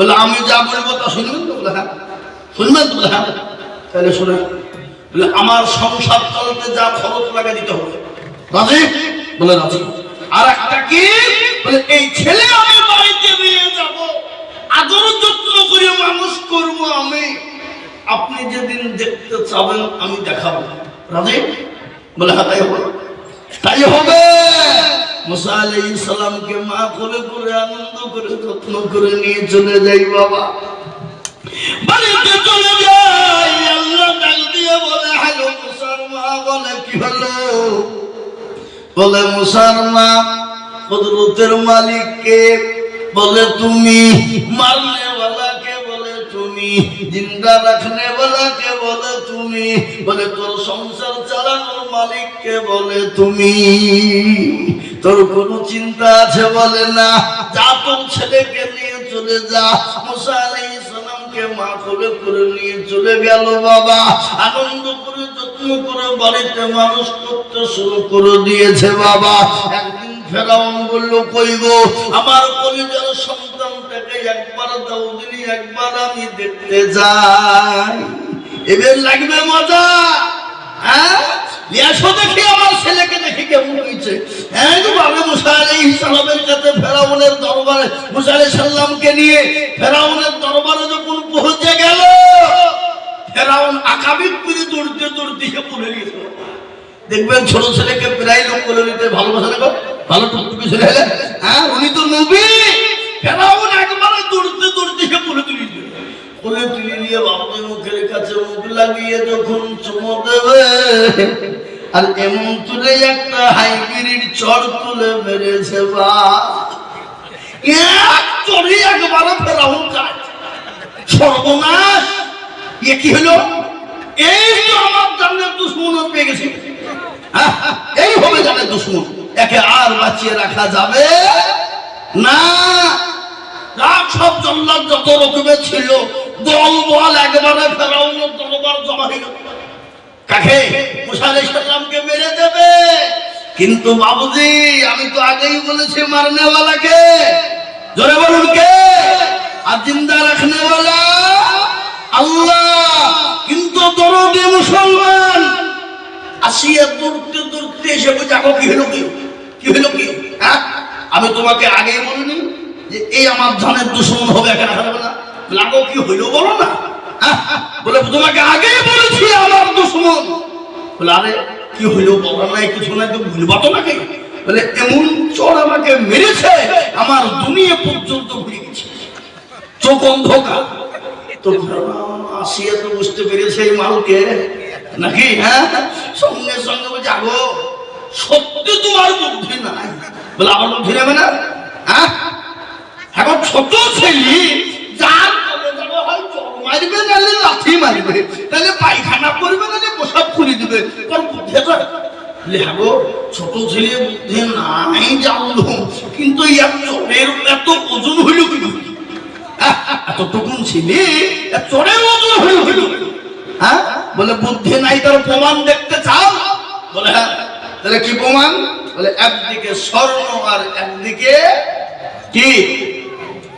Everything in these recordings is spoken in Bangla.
বলে, আমি যা বলব তা শুনবেন তো বলে হ্যাঁ। শুনবেন তো বলে হ্যাঁ। তাহলে শুনে বলে, আমার সংসার চলতে যা খরচ লাগা দিতে হবে। রাজি? বলে, রাজি। আর একটা কি? বলে, এই ছেলে আমি বাড়িতে নিয়ে যাব। আদর যত্ন করে মানুষ করব আমি। আপনি যেদিন দেখতে চাবেন, আমি দেখাবো। রাজি? বলে হ্যাঁ তাই হবে। তাই হবে। মুসা আলাইহিস সালামকে মা করে করে আনন্দ করে, যত্ন করে নিয়ে চলে যাই বাবা। বাড়িতে চলে বলে, হ্যালো মুসার মা, বলে, কি হলো? বলে, মুসার মা, কুদরতের মালিককে বলে, তুমি মারনে ওয়ালাকে বলে, তুমি জিন্দা রাখনে ওয়ালাকে বলে, তুমি বলে, তোর সংসার চালানোর মালিককে বলে, তুমি তোর কোনো চিন্তা আছে বলে না। যা তোর ছেলেকে নিয়ে চলে যা। মুসা আলাইহিস মা কোলে করে নিয়ে চলে গেল বাবা। আনন্দ করে, যত্ন করে বাড়িতে মানুষ করতে শুরু করে দিয়েছে বাবা। একদিন ফেরাউন বলল, কই গো, আমার কলিজার সন্তানটাকে একবার দাও দিনি একবার আমি দেখতে যাই। এবার লাগবে মজা হ্যাঁ? আমার ছেলেকে কেমন হয়েছে। হ্যাঁ ফেরাউনের দরবারে সালামকে নিয়ে ফেরাউনের দরবারে যখন গেল, ফেরাউন করে গেছে। দেখবেন ছোট ছেলেকে প্রায় লোক করে নিতে ভালোবাসা দেখো ভালো টুকটুকি ছেলে হ্যাঁ উনি তো নবী। ফেরাউন একবারে দৌড়তে দৌড়তে সে পড়ে তুলি নিয়ে বাবুদের মুখের কাছে মুখ লাগিয়ে যখন চুমো দেবে, আর এমন তুলে একটা হাইব্রিড চড় তুলে মেরেছে বা। এক চড়ে একবারে ফেরাউন কাজ সর্বনাশ! এ কি হলো? এই তো আমার জানের দুশ্মন পেয়ে এই হবে জানের দুশ্মন। একে আর বাঁচিয়ে রাখা যাবে না। সব যত রকমের ছিল। দল, বল মেরে দেবে। কিন্তু বাবুজি, আমি তো আগেই বলেছি মারনেওয়ালাকে। জোরে বলুন কে? আর জিন্দা রাখনেওয়ালা? আল্লাহ। কিন্তু দরদে মুসলমান। আসিয়া দৌড়তে দৌড়তে এসে হ্যাঁ? আমি তোমাকে আগেই বলিনি। যে এই আমার ধানের দুশ্মন হবে এখানে হবে না। লাগো কি হইল বলো না? হ্যাঁ? বলে, তোমাকে আগেই বলেছি আমার দুশ্মন বলে, আরে, কি হইল বলো নাই, কিছু নাই তো ভুলবা তো নাকি? বলে, এমন চোর আমাকে মেরেছে, আমার দুনিয়া পর্যন্ত ঘুরে গেছে। চোখ অন্ধকার। তো আসিয়া তো বুঝতে পেরেছে এই মালকে, নাকি? হ্যাঁ। সঙ্গে সঙ্গে বলছে, আগো, সত্যি তোমার বুদ্ধি নাই। বলে, আমার বুদ্ধি নেবে না? হ্যাঁ? এখন ছোট ছেলে, যার হয় মারবে, নাহলে লাথি মারবে তাহলে পায়খানা করবে, নাহলে প্রসাব করে দিবে। তোর বুদ্ধি আছে? লেহাগো ছোট ছেলে বুদ্ধি নাই জানলো কিন্তু ইয়ার চরের এত ওজন হইল কি করে? এতটুকুন ছিলি চড়ে ওজন হইল হইল হ্যাঁ বলে, বুদ্ধি নাই, তার প্রমাণ দেখতে চাও? বলে হ্যাঁ। তাহলে কি প্রমাণ? বলে, একদিকে স্বর্ণ আর একদিকে কি?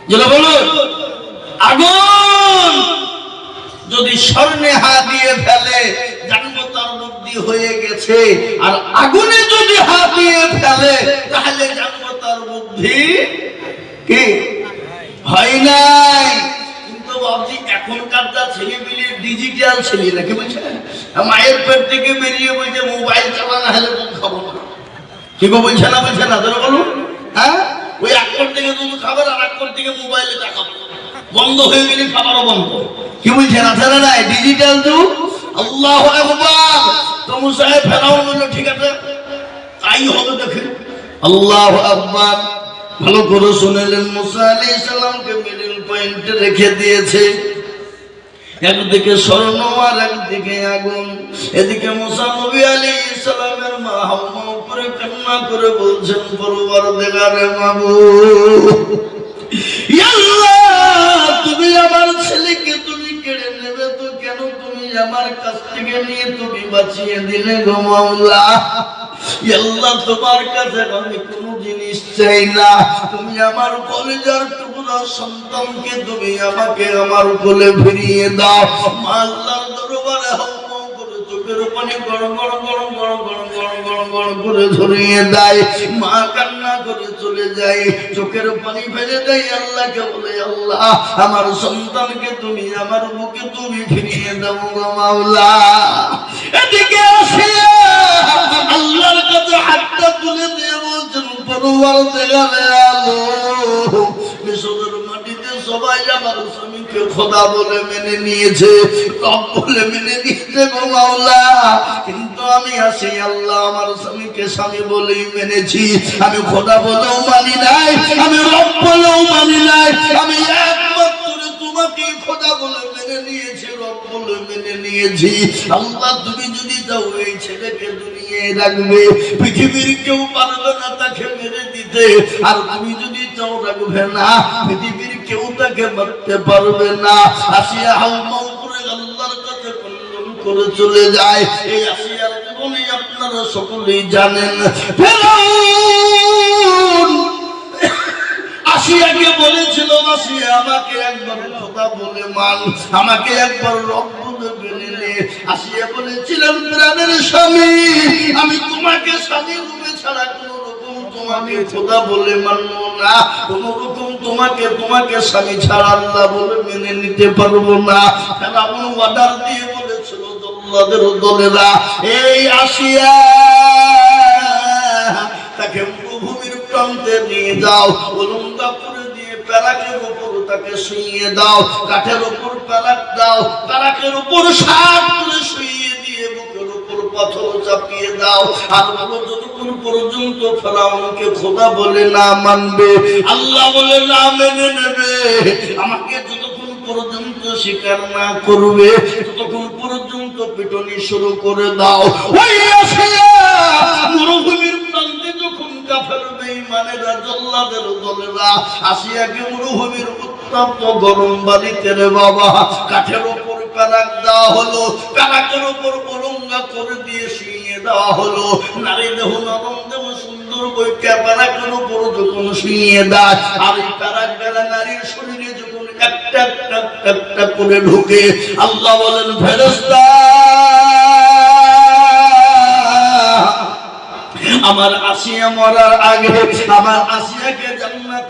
যেটা বলুন। আগুন! যদি স্বর্ণে হাত দিয়ে ফেলে জানব তার বুদ্ধি হয়ে গেছে, আর আগুনে যদি হাত দিয়ে ফেলে, তাহলে জানব তার বুদ্ধি কি? হয় নাই। কিন্তু ভাবছি এখনকার যা ছেলেপিলি ডিজিটাল ছেলে, নাকি বলছে? মায়ের পেট থেকে বেরিয়ে বলছে, মোবাইল চালানো হলে দুধ খাব না। কি বলছে না বলছে না ধরো বলুন। হ্যাঁ? ওই এক কোর থেকে দুধ খাবার, আর এক কোর থেকে মোবাইলে দেখাবো বন্ধ হয়ে গেলে খাবারও বন্ধ। কি বলছেন আছে না নাই? ডিজিটাল যুগ? আল্লাহ আকবার! তো মুসাহে ফেরাও বলল, ঠিক আছে, তাই হবে দেখে। আল্লাহ আকবার। ভালো করে শুনেলেন, মুসা আলাইহিস সালামকে মিডল পয়েন্টে রেখে দিয়েছে। একদিকে স্বর্ণ আর একদিকে আগুন। এদিকে মুসা নবী আলাইহিস সালামের উপরে কান্না করে বলছেন পরবার মাবু তুমি আমার ছেলেকে তুমি কেড়ে নেবে তো কেন? তুমি আমার কাছ থেকে নিয়ে তুমি বাঁচিয়ে দিলে জিনিস চাই না। তুমি আমার সন্তানকে তুমি আমাকে আমার কোলে ফিরিয়ে দাও। মা, আল্লাহর দরবারে হাউ মাউ করে চোখের পানি গড় গড় গড় গড় গড় গড় গড় গড় করে ঝরিয়ে দেয়। মা কান্না করে চলে যায়। চোখের পানি বলে, আল্লাহ, আমার সন্তানকে তুমি, আমার বুকে তুমি ফিরিয়ে দাও গো মাওলা। এদিকে আসে আল্লাহর কাছে হাতটা তুলে দিয়ে বলছেন পরোয়ার দেখালে আমি আমি খোদা বলেও মানি নাই, আমি রব বলেও মানি নাই। আমি একমাত্র তোমাকে খোদা বলে মেনে নিয়েছি, রব বলে মেনে নিয়েছি। আল্লাহ, তুমি যদি যাও এই ছেলেকে দুনিয়ায় রাখবে, পৃথিবীর কেউ পারবে না তাকে মেরে দিতে। আর তুমি যদি চাও রাখবে না, পৃথিবীর কেউ তাকে মারতে পারবে না। আসিয়া হাউমাউ করে আল্লাহর কাছে কল্যাণ করে চলে যায়। এই আসিয়ার জীবনে আপনারা সকলেই জানেন। আসিয়াকে বলেছিল, আসিয়া, আমাকে একবার কথা বলে মান, আমাকে একবার রব বলে আসিয়া বলেছিলেন, প্রাণের স্বামী, আমি তোমাকে স্বামী রূপে ছাড়া কোনো রকম তোমাকে খোদা বলে মানবো না। কোনো রকম তোমাকে তোমাকে স্বামী ছাড়া আল্লাহ বলে মেনে নিতে পারব না। ফেরাউন অর্ডার দিয়ে বলেছিল দল্লাদের দলেরা, এই আসিয়া তাকে মরুভূমির প্রান্তে নিয়ে যাও উলঙ্গা করে দিয়ে প্যারাকের উপর তাকে শুইয়ে দাও, কাঠের উপর প্যারাক দাও, প্যারাকের উপর সাত করে শুইয়ে পাথর চাপিয়ে দাও। আর যতক্ষণ পর্যন্ত খোদা বলে না মানবে, আল্লাহ বলে না মেনে নেবে। আমাকে যতক্ষণ পর্যন্ত স্বীকার না করবে, ততক্ষণ পর্যন্ত পিটনি শুরু করে দাও। মরুভূমির প্রান্তে যখন কাফের জল্লাদের দলেরা আসিয়াকে মরুভূমির উত্তপ্ত গরম বাড়িতে রে বাবা, কাঠের ওপর প্যারাক দেওয়া হলো ওপর অলঙ্গা করে দিয়ে দেওয়া হলো। নারী দেহ নরম দেহ সুন্দর ওপর যখন দেয়, আর এই প্যারাক বেলা নারীর শরীরে যখন একটা একটা একটা করে ঢুকে, আল্লাহ বলেন ফেরস্তা আমার আসিয়া মরার আগে, আমার আসিয়াকে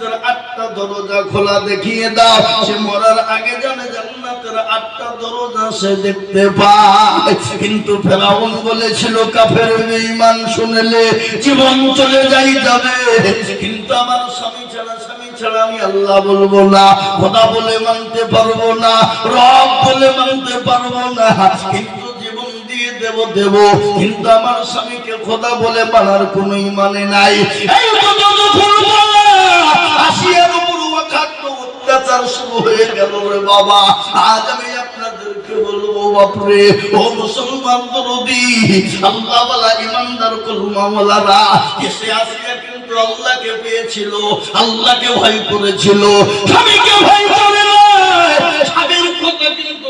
জান্নাতের আটটা দরজা খোলা দেখিয়ে দাও। সে মরার আগে জানে জান্নাতের আটটা দরজা সে দেখতে পায়। কিন্তু ফেরাউন বলেছিল, কাফের বেঈমান শুনলে জীবন চলে যাই যাবে। কিন্তু আমার স্বামী ছাড়া স্বামী ছাড়া আমি আল্লাহ বলব না, খোদা বলে মানতে পারব না, রব বলে মানতে পারব না। কিন্তু দেব দেব। কিন্তু আমার স্বামীকে খোদা বলে মানার কোনো মানে নাই। আপনাদেরকে বলব, বাপরে, ও মুসলমান এসে কিন্তু পেয়েছিল, আল্লাহকে ভয় করেছিল। স্বামীকে ভয় করে নাই স্বামীর কথা কিন্তু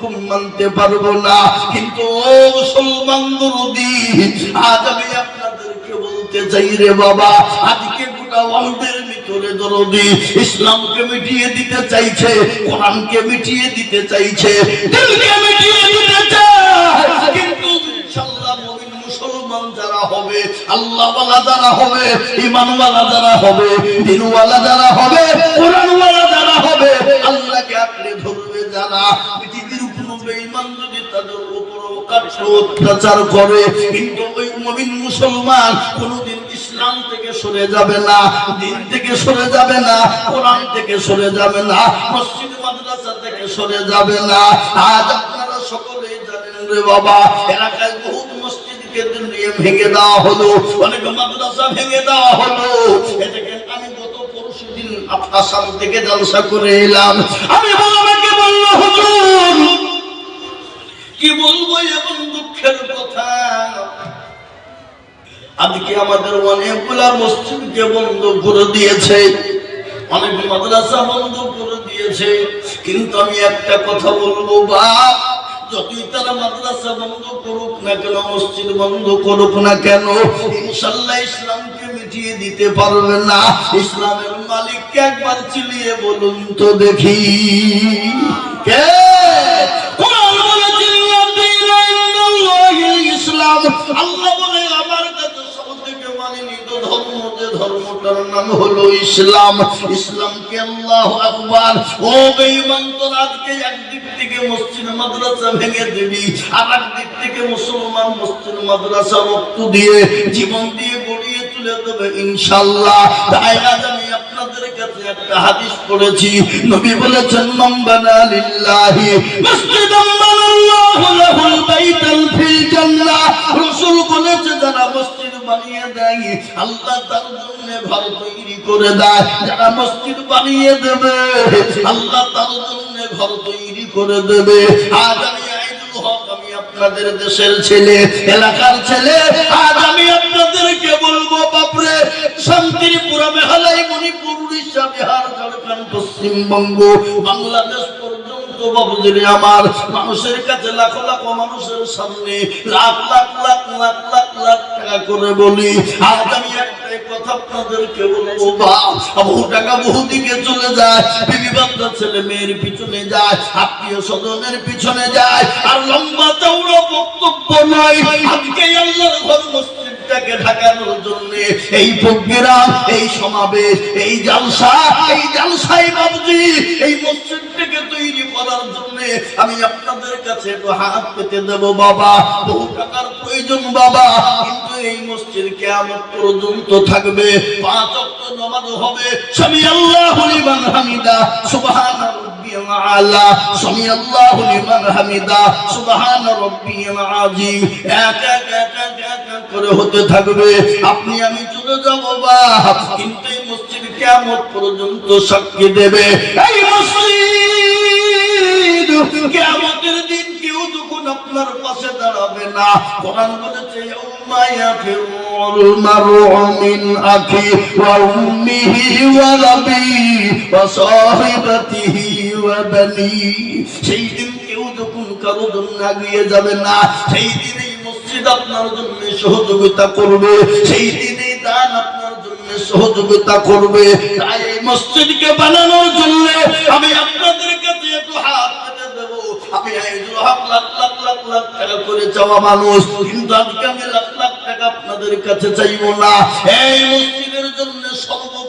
রকম মানতে পারব না। কিন্তু ও মুসলমান দরদি, আজ আমি আপনাদেরকে বলতে চাই রে বাবা, আজকে গোটা ওয়ার্ল্ডের ভিতরে দরদি, ইসলামকে মিটিয়ে দিতে চাইছে, কোরআনকে মিটিয়ে দিতে চাইছে, দিলকে মিটিয়ে দিতে চায়। কিন্তু যারা হবে, আল্লাহওয়ালা যারা হবে ইমানওয়ালা যারা হবে, দিনওয়ালা যারা হবে অত্যাচার করে। কিন্তু ওই মুমিন মুসলমান কোনোদিন ইসলাম থেকে সরে যাবে না, দিন থেকে সরে যাবে না, কোরআন থেকে সরে যাবে না, মসজিদ মাদ্রাসা থেকে সরে যাবে না। আজ আপনারা সকলেই জানেন রে বাবা, এলাকায় ভেঙে দেওয়া হলো, অনেক মাদ্রাসা ভেঙে দেওয়া হলো। এটাকে আমি গত পরশু দিন আসাম থেকে জলসা করে এলাম। আমি কি বলব? এবং আজকে আমাদের অনেকগুলা মসজিদকে বন্ধ করে দিয়েছে। অনেক মাদ্রাসা বন্ধ করে দিয়েছে। কিন্তু আমি একটা কথা বলব বাপ যতই তারা মাদ্রাসা বন্ধ করুক না কেন, মসজিদ বন্ধ করুক না কেন ইসলামকে মিটিয়ে দিতে পারবে না। ইসলামের মালিককে একবার চিলিয়ে বলুন তো দেখি। কে? নাম হলো ইসলাম। ইসলামকে আল্লাহ আকবার। ও বেঈমান, তোর আজকে একদিক থেকে মসজিদ মাদ্রাসা ভেঙে দিবি, আর একদিক থেকে মুসলমান মসজিদ মাদ্রাসা রক্ত দিয়ে জীবন দিয়ে গড়িয়ে তুলে দেবে ইনশাআল্লাহ। তাই আজ আমি আপনাদের কাছে একটা হাদিস পড়েছি। নবী বলেছেন মাম্বানা লিল্লাহি মসজিদাম বানাল্লাহু লাহুল বাইতাল ফিল জান্নাহ। রাসূল বলেছে, যারা মসজিদ বানিয়ে দেবে, আল্লাহ তার জন্য ঘর তৈরি করে দেবে। আজ আমি আইনুল হক, আমি আপনাদের দেশের ছেলে, এলাকার ছেলে, আজ আমি আপনাদেরকে বলব, বাপরে শান্তিপুরা মেঘালয় মণিপুর, উড়িষ্যা, বিহার, ঝাড়খণ্ড, পশ্চিমবঙ্গ, বাংলাদেশ দিকে চলে যায় ছেলে মেয়ের পিছনে যায়, আত্মীয় স্বজনের পিছনে যায়, আর লম্বা চৌড়া বক্তব্য নয়। আজকে আল্লাহর ঘর মসজিদটাকে ঢাকানোর জন্য এই প্রজ্ঞেরা এই সমাবেশ, এই জালসা, এই জালসাই বাবজি এই মসজিদটাকে তৈরি করার জন্য আমি আপনাদের কাছে একটু হাত পেতে দেব, বাবা। বহু টাকার প্রয়োজন, বাবা। কিন্তু এই মসজিদ কেমন পর্যন্ত থাকবে। পাঁচ অক্ট নামাজ হবে। স্বামী আল্লাহ হামিদা সুবহান আপনি আমি চলে যাব কিন্তু মসজিদ কেমন পর্যন্ত সাক্ষী দেবে। দিন কেউ যখন আপনার পাশে দাঁড়াবে না, কোরআন বলেছে ওয়া উম্মিহি ওয়া আবিহি ওয়া সাহিবাতিহি ওয়া বানি সেই দিন কেউ যখন কারও জন্য এগিয়ে যাবে না, সেই দিন মসজিদ আপনার জন্য সহযোগিতা করবে, সেই দিনেই দান আপনার জন্য সহযোগিতা করবে। তাই এই মসজিদকে বানানোর জন্য আমি আপনাদের কাছে একটু হাত আমি লাখ লাখ লাখ লাখ টাকা করে চাওয়া মানুষ, কিন্তু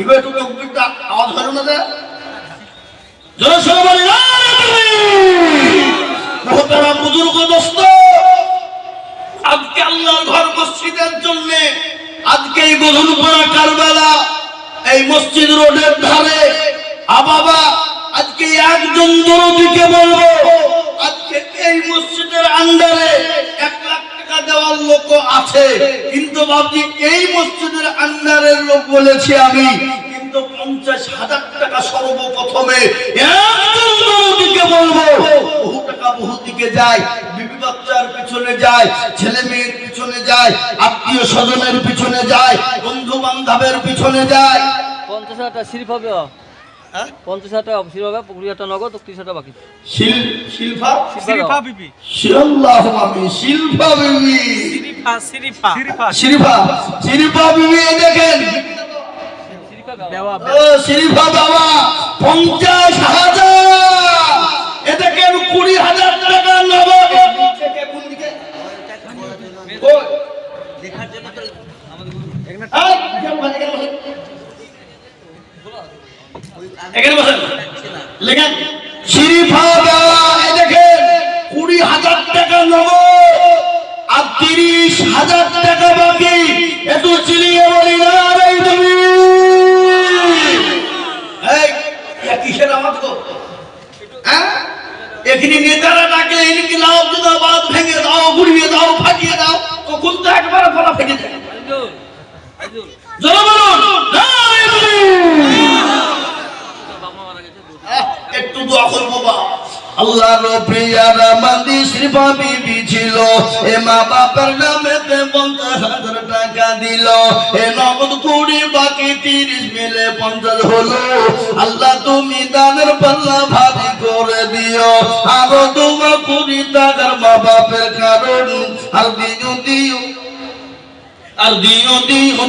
একটু আওয়াজ হলো না যে? বুজুর্গ দোস্ত আজকে আল্লাহর ঘর মসজিদের জন্য আজকে এই গধুরপাড়া কারবেলা এই মসজিদ রোডের ধারে আ বাবা আজকে একজন দরদিকে বলব আজকে এই মসজিদের আন্ডারে এক লাখ দেওয়ার লোক আছে। কিন্তু ভাবছি এই মসজিদের আন্ডারের লোক বলেছি আমি কিন্তু পঞ্চাশ হাজার টাকা সর্বপ্রথমে। বলব বহু টাকা বহু দিকে যায় বিবি বাচ্চার পিছনে যায় ছেলে মেয়ের পিছনে যায় আত্মীয় স্বজনের পিছনে যায় বন্ধু বান্ধবের পিছনে যায়। পঞ্চাশ হাজার টাকা সিরিপ হবে? পঞ্চাশ হাজার টাকা সিরিপ হবে কুড়ি হাজার টাকা নগদ তিরিশ হাজার বাকি। শিল শিল্পা? সিরিফা বিবি। শিল্লাহ আমি শিল্পা বিবি সিরিফা সিরিফা শিল্পা শিল্পা বিবি। দেখেন শিল্পা পঞ্চাশ হাজার। কুড়ি হাজার টাকা? এই, এখানে বসেন। লেখেন শিরিফা দেওয়া দেখেন, কুড়ি হাজার টাকা নগদ আর তিরিশ হাজার টাকা বাকি। এত চিলিয়ে বলি না তুমি। হ্যাঁ? ভেঙে দাও, ঘুরিয়ে দাও, ফাটিয়ে দাও। তো একবার ফলা ফেটে যায়। আল্লাহর প্রিয়ারা মান্দি শ্রীফা বিবি ছিল এ মা বাবার নামেতে পঞ্চাশ হাজার টাকা দিল। এ নগদ কুড়ি, বাকি তিরিশ মিলে পঞ্চাশ হলো। আল্লাহ তুমি দানের পাল্লা ভারী করে দিও। আরও তোমার কুড়ি টাকার মা বাপের কারণ। আর দিও দিও, আর দিও দিও